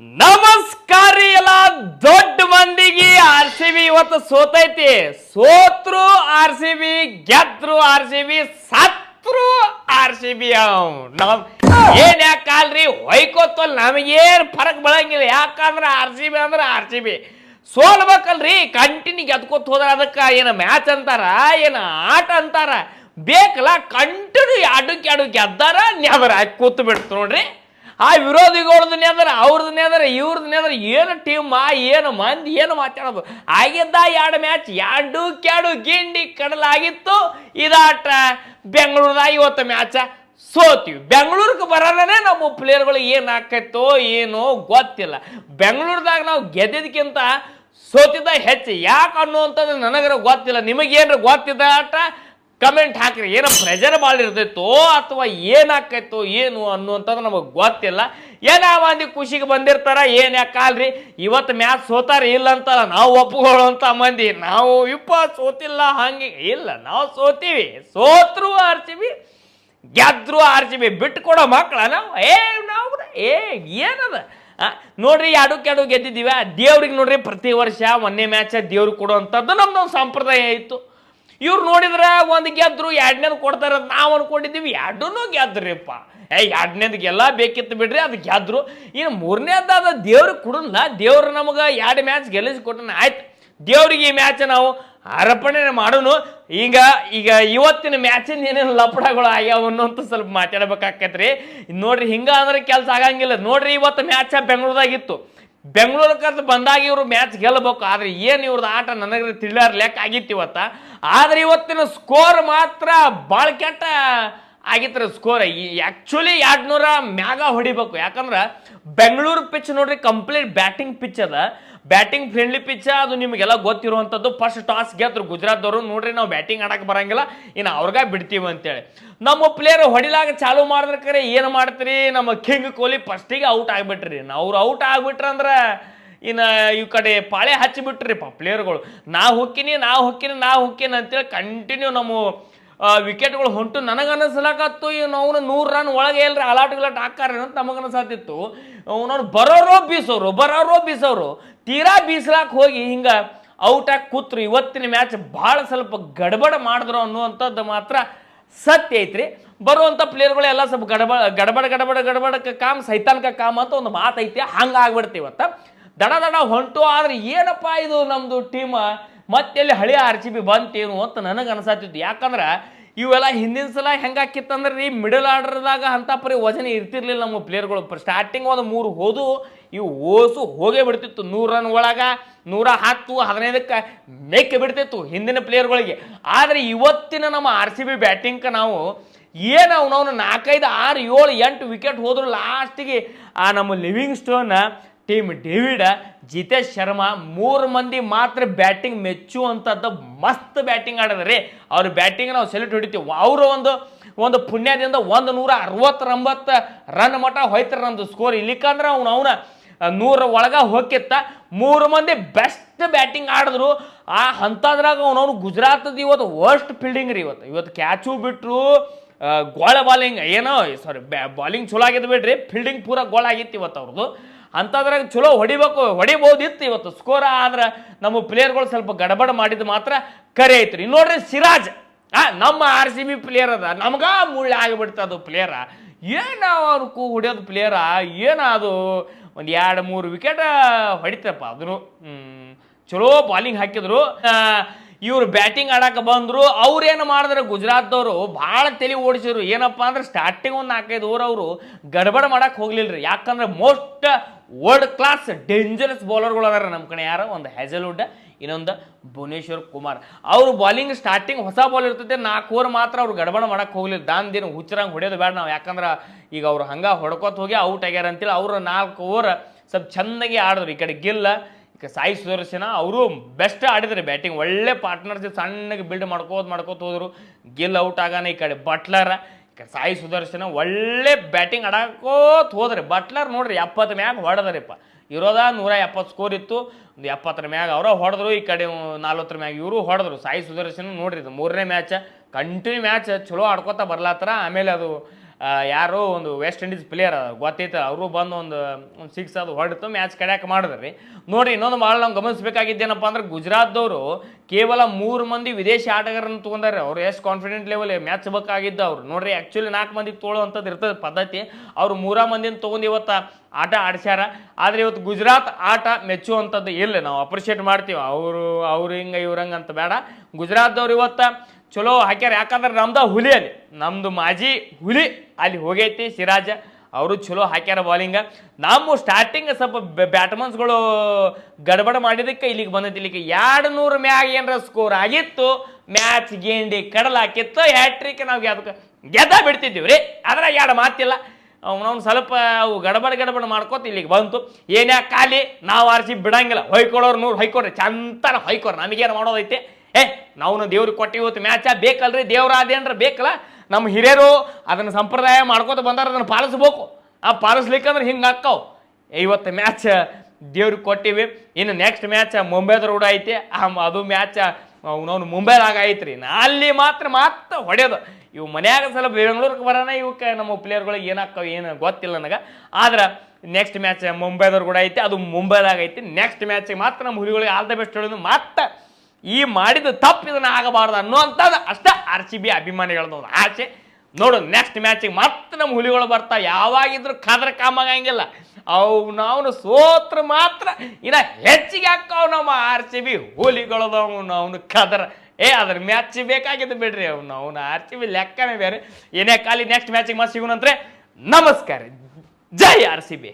ನಮಸ್ಕಾರ ಎಲ್ಲ ದೊಡ್ಡ ಮಂದಿಗೆ ಆರ್ ಸಿ ಬಿ ಇವತ್ತು ಸೋತೈತಿ. ಸೋತ್ರು ಆರ್ ಸಿ ಬಿ, ಗೆದ್ರು ಆರ್ ಸಿ ಬಿ, ಸತ್ರು ಆರ್ ಸಿ ಬಿ ಏನ್ ಯಾಕಲ್ರಿ? ಹೊಯ್ಕೋತಲ್ ನಮಗೇನ್ ಫರಕ್ ಬೆಳಂಗಿಲ್ಲ ಯಾಕಂದ್ರ ಆರ್ ಸಿ ಬಿ ಅಂದ್ರ ಆರ್ ಸಿ ಬಿ. ಸೋಲ್ಬೇಕಲ್ರಿ? ಕಂಟಿನ್ಯೂ ಗೆದ್ಕೋತ ಹೋದ್ರ ಅದಕ್ಕ ಏನ ಮ್ಯಾಚ್ ಅಂತಾರ? ಏನ ಆಟ ಅಂತಾರ? ಬೇಕಲ್ಲ ಕಂಟಿನ್ಯೂ ಅಡುಗೆ ಅಡುಗೆ ಗೆದ್ದಾರ ನ್ಯಾದ್ರ ಕೂತು ಬಿಡ್ತು ನೋಡ್ರಿ. ಆ ವಿರೋಧಿಗಳದ್ದು ನೆದರ ಅವ್ರದ್ದು ನೆದರ ಇವ್ರದ್ದು ನೆದರ ಏನು ಟೀಮ್ ಏನು ಮಂದಿ, ಏನು ಮಾತಾಡೋದು? ಆಗಿದ್ದ ಎರಡು ಮ್ಯಾಚ್ ಎರಡು ಕ್ಯಾಡು ಗಿಂಡಿ ಕಡಲಾಗಿತ್ತು. ಇದಾಟ ಬೆಂಗಳೂರದಾಗ ಇವತ್ತು ಮ್ಯಾಚ ಸೋತೀವಿ. ಬೆಂಗಳೂರಿಗೆ ಬರೋದೇ ನಮ್ಮ ಪ್ಲೇಯರ್ಗಳು ಏನು ಆಕೈತೋ ಏನೋ ಗೊತ್ತಿಲ್ಲ. ಬೆಂಗಳೂರದಾಗ ನಾವು ಗೆದ್ದಿದ್ದಕ್ಕಿಂತ ಸೋತಿದ್ದ ಹೆಚ್ಚು. ಯಾಕೆ ಅನ್ನುವಂಥದ್ದು ನನಗರ ಗೊತ್ತಿಲ್ಲ. ನಿಮಗೇನ್ರ ಗೊತ್ತಿದ್ದ ಆಟ ಕಮೆಂಟ್ ಹಾಕಿರಿ. ಏನೋ ಪ್ರೆಜರ್ ಭಾಳ ಇರ್ತೈತೋ ಅಥವಾ ಏನಾಕೈತೋ ಏನು ಅನ್ನುವಂಥದ್ದು ನಮಗೆ ಗೊತ್ತಿಲ್ಲ. ಏನ ಮಂದಿ ಖುಷಿಗೆ ಬಂದಿರ್ತಾರ, ಏನ್ ಯಾಕಲ್ರಿ ಇವತ್ತು ಮ್ಯಾಚ್ ಸೋತಾರ ಇಲ್ಲ ಅಂತಲ್ಲ ನಾವು ಒಪ್ಕೊಳ್ಳುವಂಥ ಮಂದಿ. ನಾವು ಇಪ್ಪ ಸೋತಿಲ್ಲ, ಹಂಗೆ. ಇಲ್ಲ, ನಾವು ಸೋತೀವಿ. ಸೋತ್ರು ಆರ್ತೀವಿ ಗೆದ್ರು ಆರ್ ಸಿ ಬಿ ಬಿಟ್ಟು ಕೊಡೋ ಮಕ್ಕಳ ನಾವು. ಏ ನಾವು ಏ, ಏನದ? ನೋಡ್ರಿ ಎರಡು ಕೆಡು ಗೆದ್ದಿದ್ದೀವಿ? ದೇವ್ರಿಗೆ ನೋಡ್ರಿ, ಪ್ರತಿ ವರ್ಷ ಒಂದೇ ಮ್ಯಾಚ ದೇವ್ರಿಗೆ ಕೊಡುವಂಥದ್ದು ನಮ್ದೊಂದು ಸಂಪ್ರದಾಯ ಇತ್ತು. ಇವ್ರು ನೋಡಿದ್ರೆ ಒಂದು ಗೆದ್ರು ಎರಡನೇದು ಕೊಡ್ತಾರೆ ನಾವು ಅನ್ಕೊಂಡಿದ್ದೀವಿ. ಎರಡನ್ನೂ ಗೆದ್ರಿಪ್ಪ. ಏ, ಎರಡನೇದು ಗೆಲ್ಲ ಬೇಕಿತ್ತು ಬಿಡ್ರಿ, ಅದು ಗೆದ್ರು. ಇನ್ನು ಮೂರನೇದಾದ ದೇವ್ರಿಗೆ ಕೊಡಲ್ಲ ದೇವ್ರು ನಮಗೆ ಎರಡು ಮ್ಯಾಚ್ ಗೆಲ್ಲಿಸಿ ಕೊಟ್ಟನ. ಆಯ್ತು, ದೇವ್ರಿಗೆ ಈ ಮ್ಯಾಚ್ ನಾವು ಅರ್ಪಣೆ ಮಾಡೋನು. ಈಗ ಈಗ ಇವತ್ತಿನ ಮ್ಯಾಚಿನ ಏನೇನು ಲಪಡಗಳು ಆಗ್ಯಾವ ಅನ್ನೋಂತ ಸ್ವಲ್ಪ ಮಾತಾಡ್ಬೇಕಾಕೈತ್ರಿ. ನೋಡ್ರಿ, ಹಿಂಗ ಅಂದ್ರೆ ಕೆಲಸ ಆಗಂಗಿಲ್ಲ. ನೋಡ್ರಿ, ಇವತ್ತು ಮ್ಯಾಚ ಬೆಂಗಳೂರದಾಗಿತ್ತು ಬೆಂಗಳೂರಕ್ಕೆ ಬಂದಾಗ ಇವರು ಮ್ಯಾಚ್ ಗೆಲ್ಲಬೇಕು ಆದ್ರೆ ಏನು ಇವ್ರದ್ದು ಆಟ ನನಗೆ ತಿಳಿಯಾರ ಲೆಕ್ಕ ಆಗಿತ್ತು ಇವತ್ತು. ಆದ್ರೆ ಇವತ್ತಿನ ಸ್ಕೋರ್ ಮಾತ್ರ ಭಾಳ ಕೆಟ್ಟ ಆಗಿತ್ರಿ ಸ್ಕೋರ್ ಆ್ಯಕ್ಚುಲಿ ಎರಡು ನೂರ ಮ್ಯಾಗ ಹೊಡಿಬೇಕು. ಯಾಕಂದ್ರೆ ಬೆಂಗಳೂರು ಪಿಚ್ ನೋಡ್ರಿ ಕಂಪ್ಲೀಟ್ ಬ್ಯಾಟಿಂಗ್ ಪಿಚ್ ಅದ. ಬ್ಯಾಟಿಂಗ್ ಫ್ರೆಂಡ್ಲಿ ಪಿಚ್ ಅದು ನಿಮಗೆಲ್ಲ ಗೊತ್ತಿರುವಂಥದ್ದು ಫಸ್ಟ್ ಟಾಸ್ ಗೆದ್ರು ಗುಜರಾತ್ದವರು. ನೋಡ್ರಿ ನಾವು ಬ್ಯಾಟಿಂಗ್ ಆಡಕ್ಕೆ ಬರಂಗಿಲ್ಲ. ಇನ್ನು ಅವ್ರಿಗೆ ಬಿಡ್ತೀವಿ ಅಂತೇಳಿ. ನಮ್ಮ ಪ್ಲೇಯರ್ ಹೊಡಿಲಾಗ ಚಾಲು ಮಾಡಿದ್ರೆ ಕರೆ ಏನು ಮಾಡ್ತೀರಿ? ನಮ್ಮ ಕಿಂಗ್ ಕೊಹ್ಲಿ ಫಸ್ಟಿಗೆ ಔಟ್ ಆಗಿಬಿಟ್ರಿ. ಅವ್ರು ಔಟ್ ಆಗ್ಬಿಟ್ರಂದ್ರೆ ಇನ್ನು ಈ ಕಡೆ ಪಾಳೆ ಹಚ್ಚಿಬಿಟ್ರಿ ಪ ಪ್ಲೇಯರ್ಗಳು ನಾ ಹೊಕ್ಕಿನಿ ನಾ ಹೊಕ್ಕಿನಿ ನಾ ಹೊಕ್ಕಿನಿ ಅಂತೇಳಿ ಕಂಟಿನ್ಯೂ ನಮ್ಮ ವಿಕೆಟ್ಗಳು ಹೊಂಟು. ನನಗೆ ಅನ್ನಿಸ್ಲಾಕತ್ತು ಇವ್ನು ಅವನು ನೂರು ರನ್ ಒಳಗೆ ಎಲ್ರಿ ಅಲಾಟ್ ಗಿಲಾಟ್ ಹಾಕಾರ ಅಂತ ನಮಗೆ ಅನಿಸತ್ತಿತ್ತು ಅವನವ್ರು ಬರೋರೋ ಬೀಸೋರು ಬರೋರೋ ಬೀಸೋರು, ತೀರಾ ಬೀಸ್ಲಾಕ್ ಹೋಗಿ ಹಿಂಗೆ ಔಟಾಗಿ ಕೂತ್ರು. ಇವತ್ತಿನ ಮ್ಯಾಚ್ ಭಾಳ ಸ್ವಲ್ಪ ಗಡಬಡ ಮಾಡಿದ್ರು ಅನ್ನುವಂಥದ್ದು ಮಾತ್ರ ಸತ್ಯ ಐತ್ರಿ. ಬರುವಂಥ ಪ್ಲೇಯರ್ಗಳು ಎಲ್ಲ ಸ್ವಲ್ಪ ಗಡಬಡ ಗಡಬಡ ಗಡಬಡ, ಗಡಬಡಕ್ಕೆ ಕಾಮ್, ಸೈತಾನ್ಕ ಕಾಮ್ ಅಂತ ಒಂದು ಮಾತೈತಿ. ಹಂಗೆ ಆಗ್ಬಿಡ್ತಿ ಇವತ್ತು ದಡ ದಡ ಹೊಂಟು. ಆದ್ರೆ ಏನಪ್ಪ ಇದು ನಮ್ಮದು ಟೀಮ್ ಮತ್ತೆಲ್ಲಿ ಹಳೆ ಆರ್ ಸಿ ಬಿ ಬಂತೇನು ಅಂತ ನನಗೆ ಅನಿಸತ್ತಿತ್ತು ಯಾಕಂದ್ರೆ ಇವೆಲ್ಲ ಹಿಂದಿನ ಸಲ ಹೆಂಗಾಕಿತ್ತಂದ್ರೆ ರೀ ಮಿಡಲ್ ಆರ್ಡರ್ದಾಗ ಅಂತ ಪರಿ ವಜನ ಇರ್ತಿರ್ಲಿಲ್ಲ ನಮ್ಮ ಪ್ಲೇಯರ್ಗಳು ಸ್ಟಾರ್ಟಿಂಗ್ ಒಂದು ಮೂರು ಹೋದು, ಇವು ಓಸು ಹೋಗೇ ಬಿಡ್ತಿತ್ತು. ನೂರು ರನ್ ಒಳಗೆ ನೂರ ಹತ್ತು, ಹದಿನೈದಕ್ಕೆ ಮೇಕೆ ಬಿಡ್ತಿತ್ತು ಹಿಂದಿನ ಪ್ಲೇಯರ್ಗಳಿಗೆ ಆದರೆ ಇವತ್ತಿನ ನಮ್ಮ ಆರ್ ಸಿ ಬಿ ಬ್ಯಾಟಿಂಗ್ಕ ನಾವು ಏನು ಅವನವನು ನಾಲ್ಕೈದು, ಆರು ಏಳು, ಎಂಟು ವಿಕೆಟ್ ಹೋದ್ರು ಲಾಸ್ಟಿಗೆ ಆ ನಮ್ಮ Livingstone Tim David, Jitesh Sharma ಮೂರು ಮಂದಿ ಮಾತ್ರ ಬ್ಯಾಟಿಂಗ್ ಮೆಚ್ಚುವಂಥದ್ದು ಮಸ್ತ್ ಬ್ಯಾಟಿಂಗ್ ಆಡಿದ್ರಿ ಅವ್ರ ಬ್ಯಾಟಿಂಗ್ ನಾವು ಸೆಲೆಕ್ಟ್ ಹೊಡಿತೀವಿ. ಅವರು ಒಂದು ಒಂದು ಪುಣ್ಯದಿಂದ ಒಂದು ನೂರ ಅರವತ್ತೊಂಬತ್ತು ರನ್ ಮಟ ಹೋಯ್ತಾರೆ ನಮ್ಮದು ಸ್ಕೋರ್ ಇಲ್ಲಿಕಂದ್ರೆ ಅವ್ನು ಅವನ ನೂರ ಒಳಗ ಹೋಗಿತ್ತ. ಮೂರು ಮಂದಿ ಬೆಸ್ಟ್ ಬ್ಯಾಟಿಂಗ್ ಆಡಿದ್ರು. ಆ ಅಂಥದ್ರಾಗ ಅವನವನು ಗುಜರಾತದ ಇವತ್ತು ವರ್ಸ್ಟ್ ಫೀಲ್ಡಿಂಗ್ ರೀ ಇವತ್ತು. ಇವತ್ತು ಕ್ಯಾಚು ಬಿಟ್ಟರು ಗೋಳ ಬಾಲಿಂಗ್ ಏನೋ ಸಾರಿ ಬ್ಯಾ ಬಾಲಿಂಗ್ ಚಲೋ ಆಗಿದ್ದು ಬಿಡ್ರಿ. ಫೀಲ್ಡಿಂಗ್ ಪೂರ ಗೋಳ ಆಗಿತ್ತು ಇವತ್ತು ಅವ್ರದ್ದು ಅಂಥದ್ರಾಗ ಚಲೋ ಹೊಡಿಬೇಕು, ಹೊಡಿಬೋದಿತ್ತು ಇವತ್ತು. ಸ್ಕೋರ್ ಆದ್ರೆ ನಮ್ಮ ಪ್ಲೇಯರ್ಗಳು ಸ್ವಲ್ಪ ಗಡಬಡ ಮಾಡಿದ್ದು ಮಾತ್ರ ಕರೆ ಐತ್ರಿ. ನೋಡ್ರಿ ಸಿರಾಜ್. ಆ, ನಮ್ಮ ಆರ್ ಸಿ ಬಿ ಪ್ಲೇಯರ್ ಅದ. ನಮ್ಗ ಮುಳ್ಳು ಆಗಿಬಿಡ್ತು ಅದು ಪ್ಲೇಯರ ಏನು ಅವ್ರು ಕೂ ಹೊಡಿಯೋದು ಪ್ಲೇಯರ ಏನು ಅದು? ಒಂದು ಎರಡು ಮೂರು ವಿಕೆಟ್ ಹೊಡಿತಪ್ಪ. ಅದನ್ನು ಚಲೋ ಬಾಲಿಂಗ್ ಹಾಕಿದ್ರು. ಇವ್ರು ಬ್ಯಾಟಿಂಗ್ ಆಡಕ್ಕೆ ಬಂದರು ಅವ್ರೇನು ಮಾಡಿದ್ರೆ? ಗುಜರಾತ್ದವರು ಭಾಳ ತಲೆ ಓಡಿಸಿದ್ರು. ಏನಪ್ಪ ಅಂದ್ರೆ ಸ್ಟಾರ್ಟಿಂಗ್ ಒಂದು ನಾಲ್ಕೈದು ಓವರ್ ಅವರು ಗಡಬಡ ಮಾಡಕ್ಕೆ ಹೋಗ್ಲಿಲ್ಲ ರೀ ಯಾಕಂದ್ರೆ ಮೋಸ್ಟ್ ವರ್ಲ್ಡ್ ಕ್ಲಾಸ್ ಡೇಂಜರಸ್ ಬೌಲರ್ಗಳು ಅದಾರ ನಮ್ಮ ಕಡೆ ಯಾರು? ಒಂದು ಹ್ಯಾಜಲ್ವುಡ್, ಇನ್ನೊಂದು ಭುವನೇಶ್ವರ್ ಕುಮಾರ್. ಅವರು ಬಾಲಿಂಗ್ ಸ್ಟಾರ್ಟಿಂಗ್ ಹೊಸ ಬಾಲ್ ಇರ್ತೈತೆ, ನಾಲ್ಕು ಓವರ್ ಮಾತ್ರ ಅವ್ರು ಗಡಬಡ ಮಾಡಕ್ಕೆ ಹೋಗ್ಲಿಲ್ಲ. ದಾನ್ ದಿನ ಹುಚ್ಚರಂಗೆ ಹೊಡೆಯೋದು ಬೇಡ ನಾವು. ಯಾಕಂದ್ರೆ ಈಗ ಅವ್ರು ಹಂಗೆ ಹೊಡ್ಕೋತ ಹೋಗಿ ಔಟ್ ಆಗ್ಯಾರ ಅಂತೇಳಿ ಅವರು ನಾಲ್ಕು ಓವರ್ ಸ್ವಲ್ಪ ಚೆನ್ನಾಗಿ ಆಡಿದ್ರು. ಈ ಕಡೆ ಗಿಲ್ಲ ಸಾಯಿ ಸುದರ್ಶನ ಅವರು ಬೆಸ್ಟ್ ಆಡಿದ್ರು ಬ್ಯಾಟಿಂಗ್ ಒಳ್ಳೆ ಪಾರ್ಟ್ನರ್ಶಿಪ್ ಸಣ್ಣಗೆ ಬಿಲ್ಡ್ ಮಾಡ್ಕೋತ ಮಾಡ್ಕೋತ ಹೋದ್ರು. ಗಿಲ್ ಔಟ್ ಆಗಾನ ಈ ಕಡೆ. ಬಟ್ಲರ್ ಸಾಯಿ ಸುದರ್ಶನ ಒಳ್ಳೆ ಬ್ಯಾಟಿಂಗ್ ಆಡಕೋತ ಹೋದ್ರಿ. ಬಟ್ಲರ್ ನೋಡ್ರಿ, ಎಪ್ಪತ್ತು ಮ್ಯಾಗ ಹೊಡೆದ್ರಿಪ್ಪ. ಇರೋದ ನೂರ ಎಪ್ಪತ್ತು ಸ್ಕೋರ್ ಇತ್ತು. ಒಂದು ಎಪ್ಪತ್ತರ ಮ್ಯಾಗ ಅವರ ಹೊಡೆದ್ರು, ಈ ಕಡೆ ನಲ್ವತ್ತರ ಮ್ಯಾಗ ಇವರು ಹೊಡೆದ್ರು. ಸಾಯಿ ಸುದರ್ಶನ ನೋಡ್ರಿ, ಇದು ಮೂರನೇ ಮ್ಯಾಚ್ ಕಂಟಿನ್ಯೂ ಮ್ಯಾಚ್ ಚಲೋ ಆಡ್ಕೋತಾ ಬರ್ಲಾತ್ತರ. ಆಮೇಲೆ ಅದು ಯಾರೋ ಒಂದು ವೆಸ್ಟ್ ಇಂಡೀಸ್ ಪ್ಲೇಯರ್ ಅದ ಗೊತ್ತೈತೆ, ಅವರು ಬಂದು ಒಂದು ಒಂದು ಸಿಕ್ಸ್ ಅದು ಹೊಡೆತು ಮ್ಯಾಚ್ ಕಡ್ಯಾಕೆ ಮಾಡಿದ್ರಿ. ನೋಡಿ ಇನ್ನೊಂದು ಭಾಳ ನಾವು ಗಮನಿಸ್ಬೇಕಾಗಿದ್ದೇನಪ್ಪ ಅಂದ್ರೆ ಗುಜರಾತ್ದವರು ಕೇವಲ ಮೂರು ಮಂದಿ ವಿದೇಶಿ ಆಟಗಾರರನ್ನು ತೊಗೊಂಡಾರೆ. ಅವ್ರು ಎಷ್ಟು ಕಾನ್ಫಿಡೆಂಟ್ ಲೆವೆಲ್ ಮ್ಯಾಚ್ ಬೇಕಾಗಿದ್ದು ಅವ್ರು. ನೋಡ್ರಿ ಆ್ಯಕ್ಚುಲಿ ನಾಲ್ಕು ಮಂದಿಗೆ ತೊಗೊಳ್ಳೋವಂಥದ್ದು ಇರ್ತದೆ ಪದ್ಧತಿ. ಅವ್ರು ಮೂರ ಮಂದಿನ ತೊಗೊಂಡು ಇವತ್ತು ಆಟ ಆಡಿಸ್ಯಾರ. ಆದರೆ ಇವತ್ತು ಗುಜರಾತ್ ಆಟ ಮೆಚ್ಚುವಂಥದ್ದು ಇಲ್ಲ. ನಾವು ಅಪ್ರಿಷಿಯೇಟ್ ಮಾಡ್ತೀವಿ. ಅವರು, ಅವ್ರು ಹಿಂಗೆ ಇವ್ರಂಗೆ ಅಂತ ಬೇಡ. ಗುಜರಾತ್ದವ್ರು ಇವತ್ತು ಚಲೋ ಹಾಕ್ಯಾರ. ಯಾಕಂದ್ರೆ ನಮ್ದು ಹುಲಿ ಅಲ್ಲಿ. ನಮ್ದು ಮಾಜಿ ಹುಲಿ ಅಲ್ಲಿ ಹೋಗೈತಿ ಸಿರಾಜ. ಅವರು ಚಲೋ ಹಾಕ್ಯಾರ ಬಾಲಿಂಗ ನಾವು ಸ್ಟಾರ್ಟಿಂಗ್ ಸ್ವಲ್ಪ ಬ್ಯಾಟ್ಮನ್ಸ್ಗಳು ಗಡಬಡ ಮಾಡಿದಕ್ಕೆ ಇಲ್ಲಿಗೆ ಬಂದೈತಿ. ಇಲ್ಲಿಗೆ ಎರಡು ನೂರು ಮ್ಯಾಗ ಏನಾರ ಸ್ಕೋರ್ ಆಗಿತ್ತು ಮ್ಯಾಚ್ ಗೇಂಡಿ ಕಡಲ ಹಾಕಿತ್ತು ಹ್ಯಾಟ್ರಿಕ್ ನಾವು ಗೆದ್ಕ ಗೆದ್ದ ಬಿಡ್ತಿದ್ದೀವಿ ರೀ. ಆದ್ರೆ ಎರಡು ಮಾತಿಲ್ಲ. ಅವ್ನವ್ನು ಸ್ವಲ್ಪ ಅವು ಗಡಬಡ ಗಡಬಡ ಮಾಡ್ಕೋತ ಇಲ್ಲಿಗೆ ಬಂತು. ಏನ್ಯಾ ಖಾಲಿ? ನಾವು ಆರಿಸಿ ಬಿಡಂಗಿಲ್ಲ. ಹೊಯ್ಕೊಳ್ಳೋರು ನೂರು ಹೊಯ್ಕೊಡ್ರಿ ಚಂತನ ಹೊಯ್ಕೊಡ್ರಿ ನಮಗೇನು ಮಾಡೋದೈತೆ? ಏ ನಾವು ದೇವ್ರಿಗೆ ಕೊಟ್ಟು ಇವತ್ತು ಮ್ಯಾಚ, ಬೇಕಲ್ರಿ, ದೇವ್ರ ಅದೇನ್ರ ಬೇಕಲ್ಲ? ನಮ್ಮ ಹಿರಿಯರು ಅದನ್ನು ಸಂಪ್ರದಾಯ ಮಾಡ್ಕೋತ ಬಂದಾರ, ಅದನ್ನು ಪಾಲಿಸ್ಬೇಕು. ಆ ಪಾಲಿಸ್ಲಿಕ್ಕಂದ್ರೆ ಹಿಂಗೆ ಹಾಕವು ಇವತ್ತು ಮ್ಯಾಚ್ ದೇವ್ರಿಗೆ ಕೊಟ್ಟಿವಿ. ಇನ್ನು ನೆಕ್ಸ್ಟ್ ಮ್ಯಾಚ್ ಮುಂಬೈದ್ರ ಕೂಡ ಐತಿ. ಆ, ಅದು ಮ್ಯಾಚ್ ಅವನವ್ನು ಮುಂಬೈದಾಗ ಐತ್ರಿ. ಅಲ್ಲಿ ಮಾತ್ರ ಮಾತ್ರ ಹೊಡೆಯೋದು. ಇವು ಮನ್ಯಾಗ ಸಲ ಬೆಂಗಳೂರಿಗೆ ಬರೋಣ ಇವಕ್ಕೆ ನಮ್ಮ ಪ್ಲೇಯರ್ಗಳಿಗೆ ಏನಾಕ್ಕವ ಏನು ಗೊತ್ತಿಲ್ಲ ನನಗೆ. ಆದ್ರೆ ನೆಕ್ಸ್ಟ್ ಮ್ಯಾಚ್ ಮುಂಬೈದವ್ರು ಕೂಡ ಐತಿ. ಅದು ಮುಂಬೈದಾಗ ಐತಿ. ನೆಕ್ಸ್ಟ್ ಮ್ಯಾಚಿಗೆ ಮಾತ್ರ ನಮ್ಮ ಹುಲಿಗಳಿಗೆ ಆಲ್ ದ ಬೆಸ್ಟ್ ಹೇಳೋದು ಮಾತ್ರ ಈ ಮಾಡಿದ ತಪ್ಪು ಇದನ್ನ ಆಗಬಾರ್ದು ಅನ್ನುವಂಥದ್ದು ಅಷ್ಟೇ ಆರ್ ಸಿ ಬಿ ಅಭಿಮಾನಿಗಳದ್ದು ಆಸೆ. ನೋಡು ನೆಕ್ಸ್ಟ್ ಮ್ಯಾಚಿಗೆ ಮತ್ತೆ ನಮ್ಮ ಹುಲಿಗಳು ಬರ್ತಾವೆ ಯಾವಾಗಿದ್ರು ಕದ್ರ ಕಾಮಾಗಂಗಿಲ್ಲ ಅವು ನಾವು ಸೋತ್ರ ಮಾತ್ರ ಇನ್ನ ಹೆಚ್ಚಿಗೆ ಹಾಕವು ನಮ್ಮ ಆರ್ ಸಿ ಬಿ ಹುಲಿಗಳದವು ಅವನು ಕದ್ರ. ಏ, ಅದ್ರ ಮ್ಯಾಚ್ ಬೇಕಾಗಿದ್ದು ಬಿಡ್ರಿ. ಅವ್ನು ಅವನು ಆರ್ ಸಿ ಬಿ ಲೆಕ್ಕನೇ ಬೇರೆ. ಏನೇ ಖಾಲಿ ನೆಕ್ಸ್ಟ್ ಮ್ಯಾಚಿಗೆ ಮತ್ತೆ ಸಿಗುನಂತ್ರೆ ನಮಸ್ಕಾರ. ಜೈ ಆರ್ ಸಿ ಬಿ.